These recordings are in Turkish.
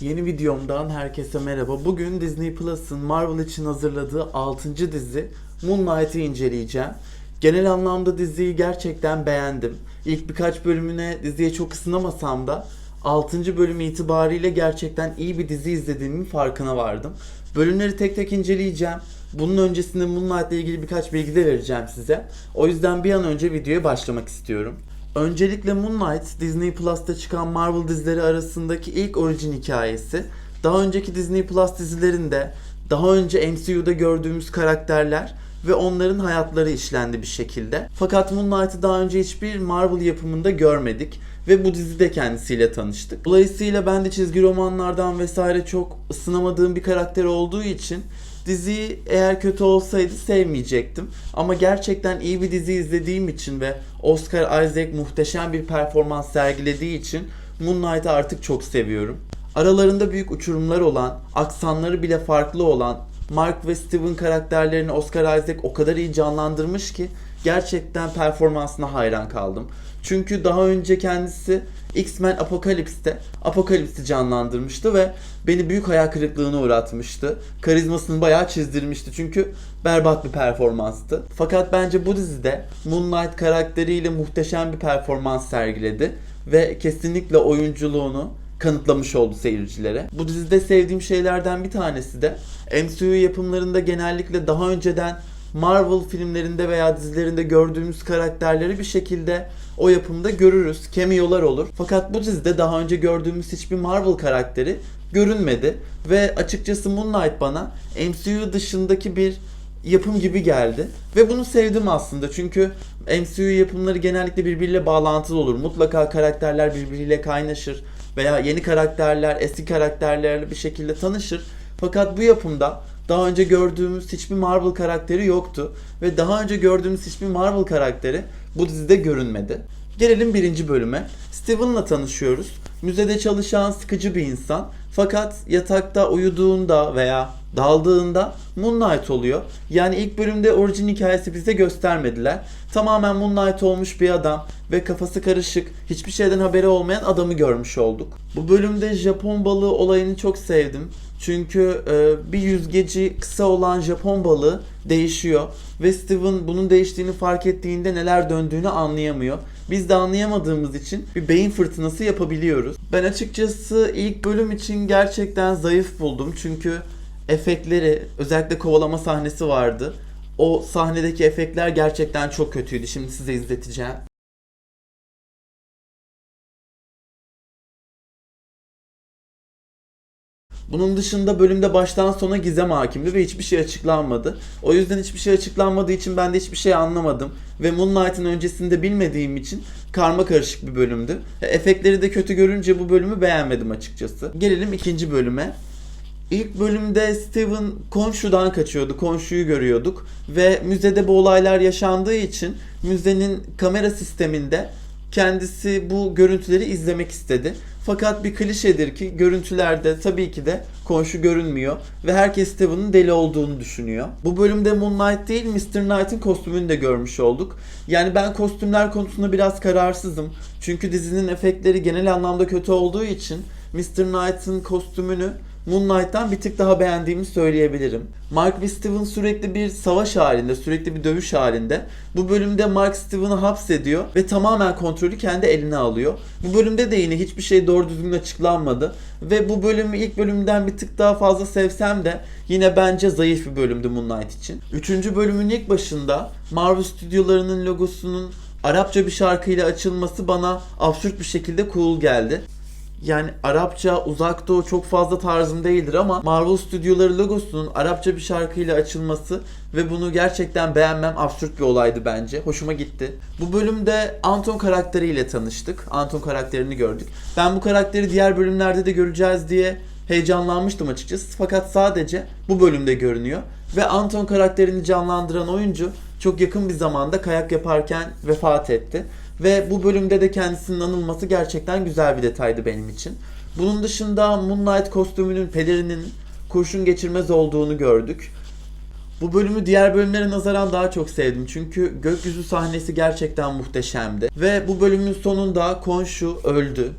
Yeni videomdan herkese merhaba. Bugün Disney Plus'ın Marvel için hazırladığı 6. dizi Moonlight'ı inceleyeceğim. Genel anlamda diziyi gerçekten beğendim. İlk birkaç bölümüne diziye çok ısınamasam da 6. bölüm itibariyle gerçekten iyi bir dizi izlediğimin farkına vardım. Bölümleri tek tek inceleyeceğim. Bunun öncesinde Moonlight ile ilgili birkaç bilgi de vereceğim size. O yüzden bir an önce videoya başlamak istiyorum. Öncelikle Moonlight, Disney Plus'ta çıkan Marvel dizileri arasındaki ilk orijin hikayesi. Daha önceki Disney Plus dizilerinde, daha önce MCU'da gördüğümüz karakterler ve onların hayatları işlendi bir şekilde. Fakat Moonlight'ı daha önce hiçbir Marvel yapımında görmedik ve bu dizide kendisiyle tanıştık. Dolayısıyla ben de çizgi romanlardan vesaire çok ısınamadığım bir karakter olduğu için diziyi eğer kötü olsaydı sevmeyecektim. Ama gerçekten iyi bir dizi izlediğim için ve Oscar Isaac muhteşem bir performans sergilediği için Moonlight'ı artık çok seviyorum. Aralarında büyük uçurumlar olan, aksanları bile farklı olan Mark ve Steven karakterlerini Oscar Isaac o kadar iyi canlandırmış ki gerçekten performansına hayran kaldım. Çünkü daha önce kendisi X-Men Apocalypse'te Apocalypse'i canlandırmıştı ve beni büyük hayal kırıklığına uğratmıştı. Karizmasını bayağı çizdirmişti çünkü berbat bir performanstı. Fakat bence bu dizide Moonlight karakteriyle muhteşem bir performans sergiledi ve kesinlikle oyunculuğunu kanıtlamış oldu seyircilere. Bu dizide sevdiğim şeylerden bir tanesi de MCU yapımlarında genellikle daha önceden Marvel filmlerinde veya dizilerinde gördüğümüz karakterleri bir şekilde o yapımda görürüz. Cameo'lar olur. Fakat bu dizide daha önce gördüğümüz hiçbir Marvel karakteri görünmedi. Ve açıkçası Moonlight bana MCU dışındaki bir yapım gibi geldi. Ve bunu sevdim aslında çünkü MCU yapımları genellikle birbiriyle bağlantılı olur. Mutlaka karakterler birbiriyle kaynaşır veya yeni karakterler eski karakterlerle bir şekilde tanışır. Fakat bu yapımda daha önce gördüğümüz hiçbir Marvel karakteri yoktu ve daha önce gördüğümüz hiçbir Marvel karakteri bu dizide görünmedi. Gelelim birinci bölüme. Steven'la tanışıyoruz. Müzede çalışan sıkıcı bir insan. Fakat yatakta uyuduğunda veya daldığında Moonlight oluyor. Yani ilk bölümde orijin hikayesi bize göstermediler. Tamamen Moonlight olmuş bir adam ve kafası karışık, hiçbir şeyden haberi olmayan adamı görmüş olduk. Bu bölümde Japon balığı olayını çok sevdim. Çünkü e, bir yüzgeci kısa olan Japon balığı değişiyor ve Steven bunun değiştiğini fark ettiğinde neler döndüğünü anlayamıyor. Biz de anlayamadığımız için bir beyin fırtınası yapabiliyoruz. Ben açıkçası ilk bölüm için gerçekten zayıf buldum. Çünkü efektleri özellikle kovalama sahnesi vardı. O sahnedeki efektler gerçekten çok kötüydü. Şimdi size izleteceğim. Bunun dışında bölümde baştan sona gizem hakimdi ve hiçbir şey açıklanmadı. O yüzden hiçbir şey açıklanmadığı için ben de hiçbir şey anlamadım. Ve Moonlight'ın öncesinde bilmediğim için karma karışık bir bölümdü. E, Efektleri de kötü görünce bu bölümü beğenmedim açıkçası. Gelelim ikinci bölüme. İlk bölümde Steven komşudan kaçıyordu, komşuyu görüyorduk ve müzede bu olaylar yaşandığı için müzenin kamera sisteminde kendisi bu görüntüleri izlemek istedi. Fakat bir klişedir ki görüntülerde tabii ki de komşu görünmüyor ve herkes Steven'ın deli olduğunu düşünüyor. Bu bölümde Moonlight değil Mr. Knight'ın kostümünü de görmüş olduk. Yani ben kostümler konusunda biraz kararsızım. Çünkü dizinin efektleri genel anlamda kötü olduğu için Mr. Knight'ın kostümünü Moonlight'tan bir tık daha beğendiğimi söyleyebilirim. Mark ve Steven sürekli bir savaş halinde, sürekli bir dövüş halinde. Bu bölümde Mark Steven'ı hapsediyor ve tamamen kontrolü kendi eline alıyor. Bu bölümde de yine hiçbir şey doğru düzgün açıklanmadı. Ve bu bölümü ilk bölümden bir tık daha fazla sevsem de yine bence zayıf bir bölümdü Moonlight için. Üçüncü bölümün ilk başında Marvel stüdyolarının logosunun Arapça bir şarkıyla açılması bana absürt bir şekilde cool geldi. Yani Arapça uzak doğu çok fazla tarzım değildir ama Marvel stüdyoları logosunun Arapça bir şarkıyla açılması ve bunu gerçekten beğenmem absürt bir olaydı bence. Hoşuma gitti. Bu bölümde Anton karakteriyle tanıştık. Anton karakterini gördük. Ben bu karakteri diğer bölümlerde de göreceğiz diye heyecanlanmıştım açıkçası. Fakat sadece bu bölümde görünüyor. Ve Anton karakterini canlandıran oyuncu çok yakın bir zamanda kayak yaparken vefat etti. Ve bu bölümde de kendisinin anılması gerçekten güzel bir detaydı benim için. Bunun dışında Moonlight kostümünün pelerinin kurşun geçirmez olduğunu gördük. Bu bölümü diğer bölümlere nazaran daha çok sevdim çünkü gökyüzü sahnesi gerçekten muhteşemdi. Ve bu bölümün sonunda Konshu öldü.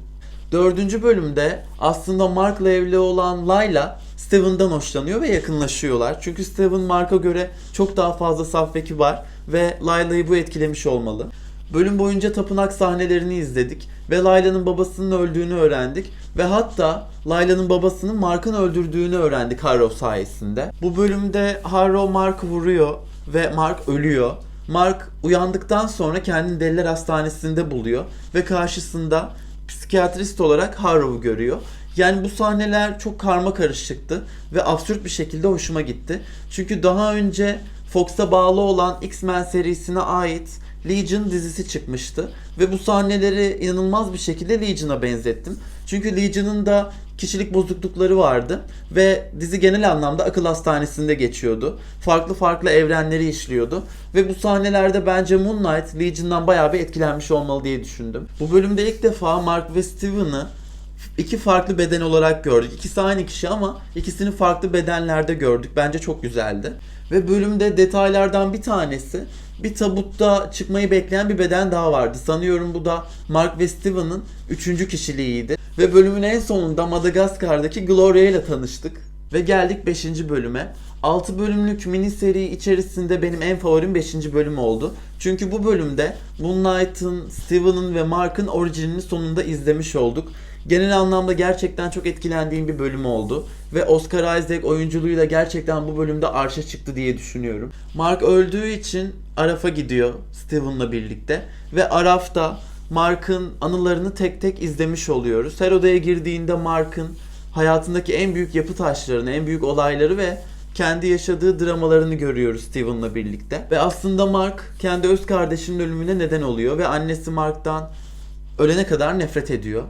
Dördüncü bölümde aslında Mark'la evli olan Layla Steven'dan hoşlanıyor ve yakınlaşıyorlar. Çünkü Steven Mark'a göre çok daha fazla saf ve kibar ve Layla'yı bu etkilemiş olmalı. Bölüm boyunca tapınak sahnelerini izledik ve Layla'nın babasının öldüğünü öğrendik ve hatta Layla'nın babasının Mark'ın öldürdüğünü öğrendik Harrow sayesinde. Bu bölümde Harrow Mark'ı vuruyor ve Mark ölüyor. Mark uyandıktan sonra kendini deliler hastanesinde buluyor ve karşısında psikiyatrist olarak Harrow'u görüyor. Yani bu sahneler çok karma karışıktı ve absürt bir şekilde hoşuma gitti. Çünkü daha önce Fox'a bağlı olan X-Men serisine ait Legion dizisi çıkmıştı ve bu sahneleri inanılmaz bir şekilde Legion'a benzettim. Çünkü Legion'ın da kişilik bozuklukları vardı ve dizi genel anlamda akıl hastanesinde geçiyordu. Farklı farklı evrenleri işliyordu ve bu sahnelerde bence Moonlight Legion'dan bayağı bir etkilenmiş olmalı diye düşündüm. Bu bölümde ilk defa Mark ve Steven'ı iki farklı beden olarak gördük. İkisi aynı kişi ama ikisini farklı bedenlerde gördük. Bence çok güzeldi. Ve bölümde detaylardan bir tanesi bir tabutta çıkmayı bekleyen bir beden daha vardı. Sanıyorum bu da Mark ve Steven'ın üçüncü kişiliğiydi. Ve bölümün en sonunda Madagaskar'daki Gloria ile tanıştık. Ve geldik 5. bölüme. 6 bölümlük mini seri içerisinde benim en favorim 5. bölüm oldu. Çünkü bu bölümde Moonlight'ın, Steven'ın ve Mark'ın orijinini sonunda izlemiş olduk. Genel anlamda gerçekten çok etkilendiğim bir bölüm oldu. Ve Oscar Isaac oyunculuğuyla gerçekten bu bölümde arşa çıktı diye düşünüyorum. Mark öldüğü için Araf'a gidiyor Steven'la birlikte. Ve Araf'ta Mark'ın anılarını tek tek izlemiş oluyoruz. Her odaya girdiğinde Mark'ın hayatındaki en büyük yapı taşlarını, en büyük olayları ve kendi yaşadığı dramalarını görüyoruz Steven'la birlikte. Ve aslında Mark kendi öz kardeşinin ölümüne neden oluyor ve annesi Mark'tan ölene kadar nefret ediyor.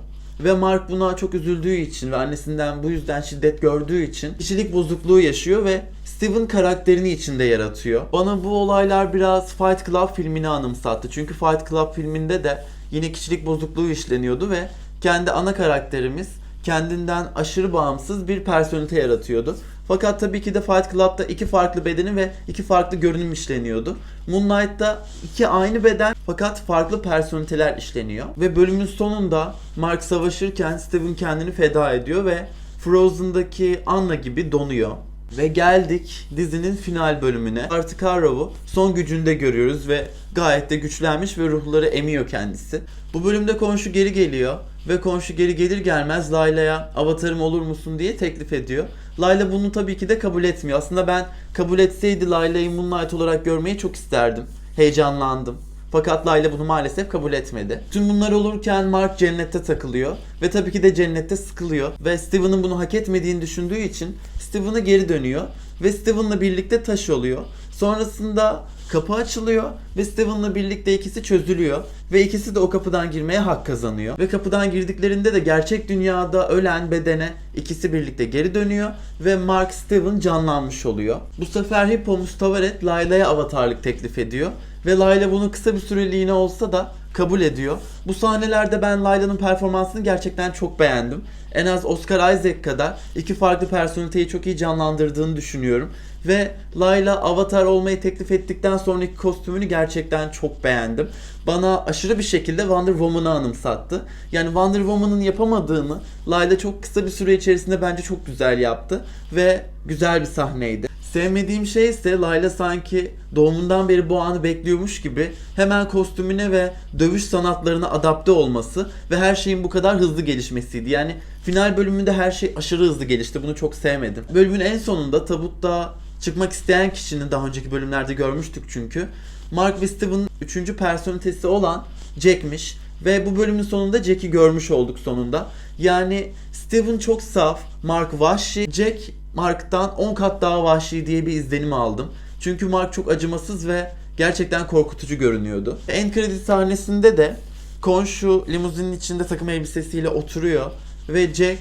Ve Mark buna çok üzüldüğü için ve annesinden bu yüzden şiddet gördüğü için kişilik bozukluğu yaşıyor ve Steven karakterini içinde yaratıyor. Bana bu olaylar biraz Fight Club filmini anımsattı. Çünkü Fight Club filminde de yine kişilik bozukluğu işleniyordu ve kendi ana karakterimiz kendinden aşırı bağımsız bir personelite yaratıyordu. Fakat tabii ki de Fight Club'da iki farklı bedeni ve iki farklı görünüm işleniyordu. Moonlight'ta iki aynı beden fakat farklı personeliteler işleniyor. Ve bölümün sonunda Mark savaşırken Steven kendini feda ediyor ve Frozen'daki Anna gibi donuyor. Ve geldik dizinin final bölümüne. Artık Harrow'u son gücünde görüyoruz ve gayet de güçlenmiş ve ruhları emiyor kendisi. Bu bölümde komşu geri geliyor ve komşu geri gelir gelmez Layla'ya avatarım olur musun diye teklif ediyor. Layla bunu tabii ki de kabul etmiyor. Aslında ben kabul etseydi Layla'yı Moonlight olarak görmeyi çok isterdim. Heyecanlandım. Fakat Layla bunu maalesef kabul etmedi. Tüm bunlar olurken Mark cennette takılıyor ve tabii ki de cennette sıkılıyor ve Steven'ın bunu hak etmediğini düşündüğü için Steven'a geri dönüyor ve Steven'la birlikte taş oluyor. Sonrasında kapı açılıyor ve Steven'la birlikte ikisi çözülüyor ve ikisi de o kapıdan girmeye hak kazanıyor. Ve kapıdan girdiklerinde de gerçek dünyada ölen bedene ikisi birlikte geri dönüyor ve Mark Steven canlanmış oluyor. Bu sefer Hippo Mustavaret Layla'ya avatarlık teklif ediyor ve Layla bunu kısa bir süreliğine olsa da kabul ediyor. Bu sahnelerde ben Layla'nın performansını gerçekten çok beğendim. En az Oscar Isaac kadar iki farklı personeliteyi çok iyi canlandırdığını düşünüyorum. Ve Layla avatar olmayı teklif ettikten sonraki kostümünü gerçekten çok beğendim. Bana aşırı bir şekilde Wonder Woman'ı anımsattı. Yani Wonder Woman'ın yapamadığını Layla çok kısa bir süre içerisinde bence çok güzel yaptı. Ve güzel bir sahneydi. Sevmediğim şey ise Layla sanki doğumundan beri bu anı bekliyormuş gibi hemen kostümüne ve dövüş sanatlarına adapte olması ve her şeyin bu kadar hızlı gelişmesiydi. Yani final bölümünde her şey aşırı hızlı gelişti. Bunu çok sevmedim. Bölümün en sonunda tabutta çıkmak isteyen kişinin daha önceki bölümlerde görmüştük çünkü. Mark ve Steven'ın üçüncü personitesi olan Jack'miş. Ve bu bölümün sonunda Jack'i görmüş olduk sonunda. Yani Steven çok saf, Mark vahşi, Jack Mark'tan 10 kat daha vahşi diye bir izlenim aldım. Çünkü Mark çok acımasız ve gerçekten korkutucu görünüyordu. En kredi sahnesinde de Konşu limuzinin içinde takım elbisesiyle oturuyor ve Jack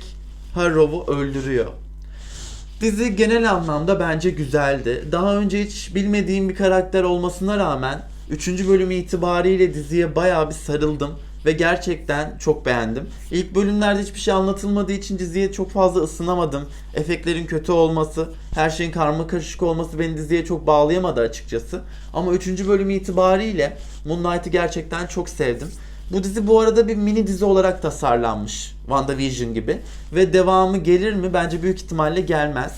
Harrow'u öldürüyor. Dizi genel anlamda bence güzeldi. Daha önce hiç bilmediğim bir karakter olmasına rağmen 3. bölüm itibariyle diziye bayağı bir sarıldım ve gerçekten çok beğendim. İlk bölümlerde hiçbir şey anlatılmadığı için diziye çok fazla ısınamadım. Efektlerin kötü olması, her şeyin karma karışık olması beni diziye çok bağlayamadı açıkçası. Ama 3. bölüm itibariyle Moonlight'ı gerçekten çok sevdim. Bu dizi bu arada bir mini dizi olarak tasarlanmış. WandaVision gibi. Ve devamı gelir mi? Bence büyük ihtimalle gelmez.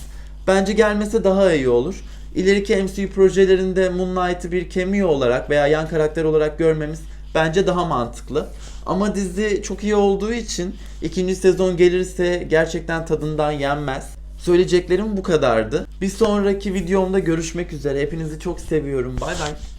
Bence gelmese daha iyi olur. İleriki MCU projelerinde Moon Knight'ı bir cameo olarak veya yan karakter olarak görmemiz bence daha mantıklı. Ama dizi çok iyi olduğu için ikinci sezon gelirse gerçekten tadından yenmez. Söyleyeceklerim bu kadardı. Bir sonraki videomda görüşmek üzere. Hepinizi çok seviyorum. Bay bay.